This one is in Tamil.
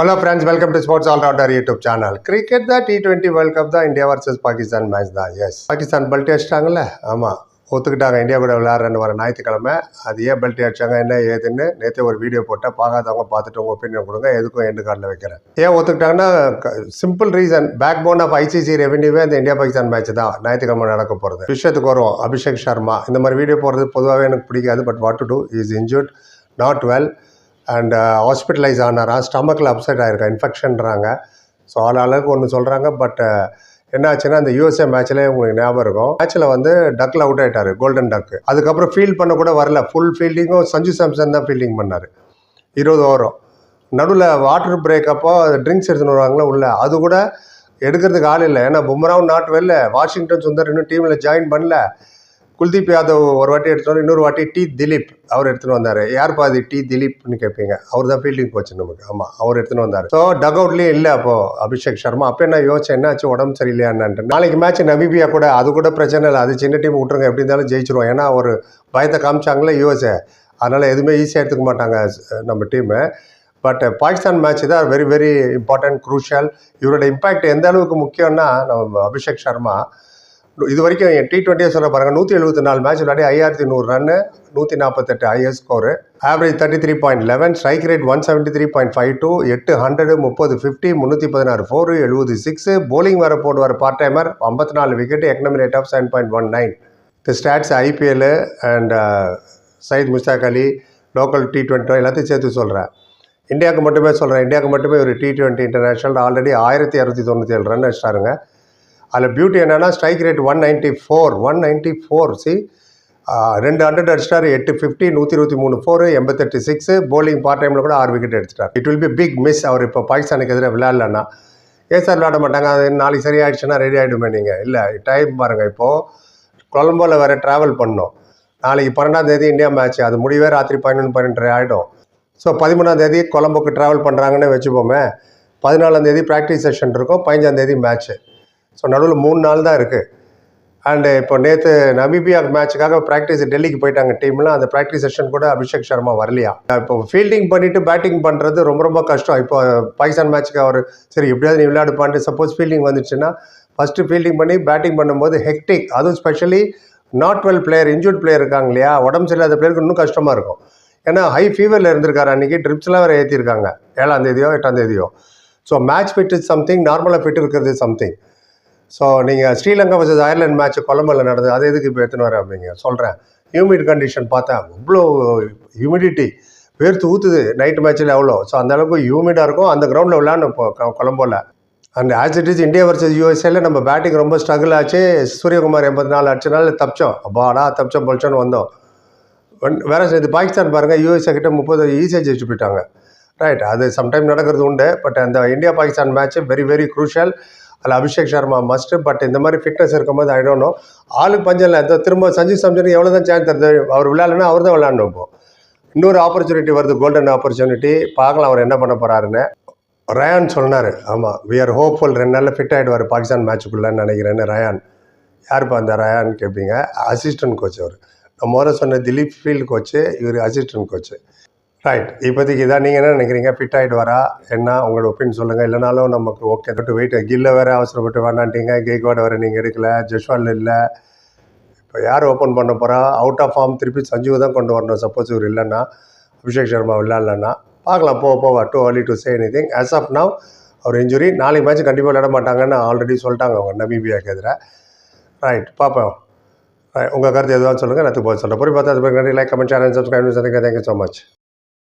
Hello friends welcome to sports allrounder YouTube channel cricket தான் டி டுவெண்ட்டி வேர்ல்ட் கப் தான் இந்தியா வர்சஸ் பாகிஸ்தான் மேட்ச் தான் எஸ் பாகிஸ்தான் பெல்ட் அடிச்சிட்டாங்கல்ல? ஆமாம் ஒத்துக்கிட்டாங்க. இந்தியா கூட விளையாடுறேன்னு வர ஞாயிற்றுக்கிழமை. அது ஏன் பெல்ட் அடிச்சாங்க. என்ன ஏதுன்னு நேற்று ஒரு வீடியோ போட்டால் பார்க்காதவங்க பார்த்துட்டு உங்கள் ஒப்பீனியன் கொடுங்க. எதுக்கும் எண்டு கார்டில் வைக்கிறேன் ஏன் ஒத்துக்கிட்டாங்கன்னா simple reason backbone of ICC ரெவன்யூவே அந்த இந்தியா பாகிஸ்தான் மேட்ச் தான். ஞாயிற்றுக்கிழமை நடக்க போகிறது விஷயத்துக்கு வரும் அபிஷேக் சர்மா. இந்த மாதிரி வீடியோ போடுறது பொதுவாகவே எனக்கு பிடிக்காது. But what to do is injured not well and hospitalise uh, ஆனாரா? ஸ்டமக்கில் அப்செட் ஆயிருக்கா? இன்ஃபெக்ஷன்றாங்க ஸோ ஆள் அளவுக்கு ஒன்று சொல்கிறாங்க பட் uh, என்ன ஆச்சுன்னா அந்த யூஎஸ்ஏ மேட்ச்லேயே உங்களுக்கு ஞாபகம் இருக்கும். மேட்ச்சில் வந்து டக்கில் அவுட் ஆகிட்டார் கோல்டன் டக்கு அதுக்கப்புறம் ஃபீல்ட் பண்ண கூட வரல. ஃபுல் ஃபீல்டிங்கும் சஞ்சு சாம்சன் தான் ஃபீல்டிங் பண்ணார். இருபது ஓவரும் நடுவில் வாட்டர் பிரேக் அப்போ ட்ரிங்க்ஸ் எடுத்துன்னு வருவாங்களே உள்ள. அது கூட எடுக்கிறதுக்கு ஆள் இல்லை. ஏன்னா பும்ராவும் நாட் வெளில வாஷிங்டன் சுந்தர் இன்னும் டீமில் ஜாயின் பண்ணல. குல்தீப் யாதவ் ஒரு வாட்டி எடுத்துட்டு இன்னொரு வாட்டி டி திலீப் அவர் எடுத்துகிட்டு வந்தார். யார் பாதி டி திலீப்னு கேட்பீங்க அவர் தான் ஃபீல்டிங் கோச் நமக்கு. ஆமாம் அவர் எடுத்துன்னு வந்தார். ஸோ டக் அவுட்லேயே இல்லை அப்போ அபிஷேக் சர்மா. அப்போ என்ன யோசிச்சேன் என்னாச்சு உடம்பு சரியில்லையான்னு நாளைக்கு மேட்ச் நபிபியா கூட அது கூட பிரச்சனை இல்லை. அது சின்ன டீம் விட்டுருங்க எப்படி இருந்தாலும் ஜெயிச்சிருவோம். ஏன்னா ஒரு பயத்தை காமிச்சாங்களே யூஎஸ்ஏ அதனால் எதுவுமே ஈஸியாக எடுத்துக்க மாட்டாங்க நம்ம டீமு பட் பாகிஸ்தான் மேட்ச் தான் வெரி வெரி இம்பார்ட்டன்ட் குரூஷியல் இவரோட இம்பேக்ட் எந்த அளவுக்கு முக்கியம்னா நம்ம அபிஷேக் சர்மா இது வரைக்கும் டி டுவெண்ட்டியே சொல்ல பாருங்கள் நூற்றி எழுபத்தி நாலு மேட்ச் விளையாடி ஐயாயிரத்தி நூறு ரன்னு நூற்றி நாற்பத்தெட்டு is score average thirty three point eleven strike rate one seventy three point five two எட்டு ஹண்ட்ரடு முப்பது ஃபிஃப்டி முந்நூற்றி பதினாறு ஃபோர் எழுபது சிக்ஸு போலிங் வர போடுவார் பார்ட் டைமர் ஐம்பத்தி நாலு wicket economy rate of seven point one nine the stats IPL and Syed Mushtaq Ali local T twenty எல்லாத்தையும் சேர்த்து சொல்கிறேன் இந்தியாவுக்கு மட்டுமே சொல்கிறேன் இந்தியாவுக்கு மட்டுமே ஒரு டி டுவெண்ட்டி இன்டர்நேஷனல் ஆல்ரெடி ஆயிரத்தி இரநூத்தி தொண்ணூற்றி ஏழு ரன் அடிச்சிட்டாருங்க. அதில் பியூட்டி என்னென்னா strike rate one ninety four one ninety four C ரெண்டு ஹண்ட்ரட் அடிச்சிட்டாரு எட்டு ஃபிஃப்டி நூற்றி இருபத்தி மூணு ஃபோர் எண்பத்தெட்டு சிக்ஸு போலிங் பார்ட் டைமில் கூட ஆறு விக்கெட் எடுத்துட்டார் it will be big miss அவர் இப்போ பாகிஸ்தானுக்கு எதிராக விளையாடலன்னா. ஏன் சார் விளையாட மாட்டாங்க? அது நாளைக்கு சரியாயிடுச்சுன்னா ரெடி ஆகிடுமே நீங்கள் இல்லை டைம் பாருங்கள் இப்போது கொலம்போவில் வேறு ட்ராவல் பண்ணோம். நாளைக்கு பன்னெண்டாம் தேதி இந்தியா மேட்ச் அது முடிவே ராத்திரி பதினொன்று பன்னெண்டு ஆகிடும் ஸோ பதிமூணாம் தேதி கொலம்போக்கு ட்ராவல் பண்ணுறாங்கன்னு வச்சுப்போமே. பதினாலாம் தேதி ப்ராக்டிஸ் செஷன் இருக்கும் பதினஞ்சாம் தேதி மேட்ச்சு ஸோ நடுவில் மூணு நாள் தான் இருக்குது அண்டு இப்போ நேற்று நமிபியா மேட்சுக்காக ப்ராக்டிஸ் டெல்லிக்கு போயிட்டாங்க டீம்லாம் அந்த ப்ராக்டிஸ் செஷன் கூட அபிஷேக் சர்மா வரலையா? இப்போ ஃபீல்டிங் பண்ணிவிட்டு பேட்டிங் பண்ணுறது ரொம்ப ரொம்ப கஷ்டம். இப்போ பாகிஸ்தான் மேட்ச்சுக்கு அவர் சரி எப்படியாவது நீ விளையாடுப்பான்ட்டு சப்போஸ் ஃபீல்டிங் வந்துச்சுன்னா ஃபஸ்ட்டு ஃபீல்டிங் பண்ணி பேட்டிங் பண்ணும்போது ஹெக்டிக் அதுவும் specially not well player injured player இருக்காங்க இல்லையா? உடம்பு சரியில்லாத பிளேயருக்கு இன்னும் கஷ்டமாக இருக்கும். ஏன்னா ஹை ஃபீவரில் இருந்திருக்காரு அன்றைக்கி ட்ரிப்ஸ்லாம் வேறு ஏற்றிருக்காங்க ஏழாம் தேதியோ எட்டாம் தேதியோ. So match fit is something நார்மலாக ஃபிட் இருக்கிறது சம்திங் ஸோ நீங்கள் ஸ்ரீலங்கா வர்சஸ் அயர்லாந்து மேட்ச் கொலம்பில் நடந்தது அது எதுக்கு இப்போ எடுத்துன்னு வரேன் அப்படிங்க? சொல்கிறேன் ஹியூமிட் கண்டிஷன் பார்த்தேன் இவ்வளோ ஹியூமிடிட்டி வேர்த்து ஊற்றுது நைட் மேட்ச்சில் எவ்வளோ ஸோ அந்த அளவுக்கு ஹியூமிடாக இருக்கும். அந்த கிரவுண்டில் விளையாடணும் இப்போ கொலம்போவில் and as it is India versus யூஎஸ்ஏல நம்ம பேட்டிங் ரொம்ப ஸ்ட்ரகிள் ஆச்சு. சூரியகுமார் எண்பத்தி நாலு அடிச்சனால தப்பிச்சோம். அப்பாடா தப்பிச்சோம் பொழிச்சோன்னு வந்தோம். வேற இது பாகிஸ்தான் பாருங்கள் யூஎஸ்ஏ கிட்ட முப்பது ஈஸியாக ஜெயிச்சு போயிட்டாங்க. ரைட் அது சம்டைம் நடக்கிறது உண்டு. பட் அந்த India Pakistan match very very crucial அல்ல அபிஷேக் சர்மா மஸ்ட் பட் இந்த மாதிரி ஃபிட்னஸ் இருக்கும்போது ஐ டோன்ட் நோ ஆளுக்கு பஞ்சம் இல்லை. திரும்ப சஞ்சு சம்சனுக்கு எவ்வளோ தான் சான்ஸ் தருது? அவர் விளையாடலன்னா அவர் தான் விளையாடணும் இப்போ. இன்னொரு ஆப்பர்ச்சுனிட்டி வருது கோல்டன் ஆப்பர்ச்சுனிட்டி பார்க்கலாம் அவர் என்ன பண்ண போகிறாருன்னு ரயான் சொன்னார். ஆமாம் வி ஆர் ஹோப்ஃபுல் ரெண்டு நாளில் ஃபிட் ஆகிடுவார் பாகிஸ்தான் மேட்ச்சுக்குள்ளேன்னு நினைக்கிறேன்னு ரயான் யாருப்பா அந்த ரயான் கேட்பீங்க அசிஸ்டன்ட் கோச் அவர். நம்ம முதல்ல சொன்ன திலீப் ஃபீல்டு கோச்சு இவர் அசிஸ்டன்ட் கோச்சு ரைட் இப்போதைக்கு இதான். நீங்கள் என்ன நினைக்கிறீங்க? ஃபிட் ஆகிட்டு வரா? என்ன? உங்களோட ஒப்பீனியன் சொல்லுங்கள் இல்லைனாலும் நமக்கு ஓகே தொட்டு வெயிட் கில்ல வேறு அவசரப்பட்டு வேணான்ட்டீங்க. கேக்வாட் வேறு நீங்கள் எடுக்கல. ஜெஷ்வால் இல்லை. இப்போ யார் ஓப்பன் பண்ண போகிறா அவுட் ஆஃப் ஃபார்ம் திருப்பி சஞ்சீவ் தான் கொண்டு வரணும். சப்போஸ் இவர் இல்லைன்னா அபிஷேக் சர்மா விளையாடலன்னா பார்க்கலாம். போக போக too early to say anything as of now our injury நாளைக்கு மேட்ச் கண்டிப்பாக விளையாட மாட்டாங்கன்னு ஆல்ரெடி சொல்லிட்டாங்க அவங்க. நமிபியாக்கு எதிராக ரைட் பார்ப்போம். உங்கள் கருத்து எதுவாக சொல்லுங்கள் நான் போக சொல்கிறேன் புரிய பார்த்தா அது நன்றி. Like comment channel subscribe thank you so much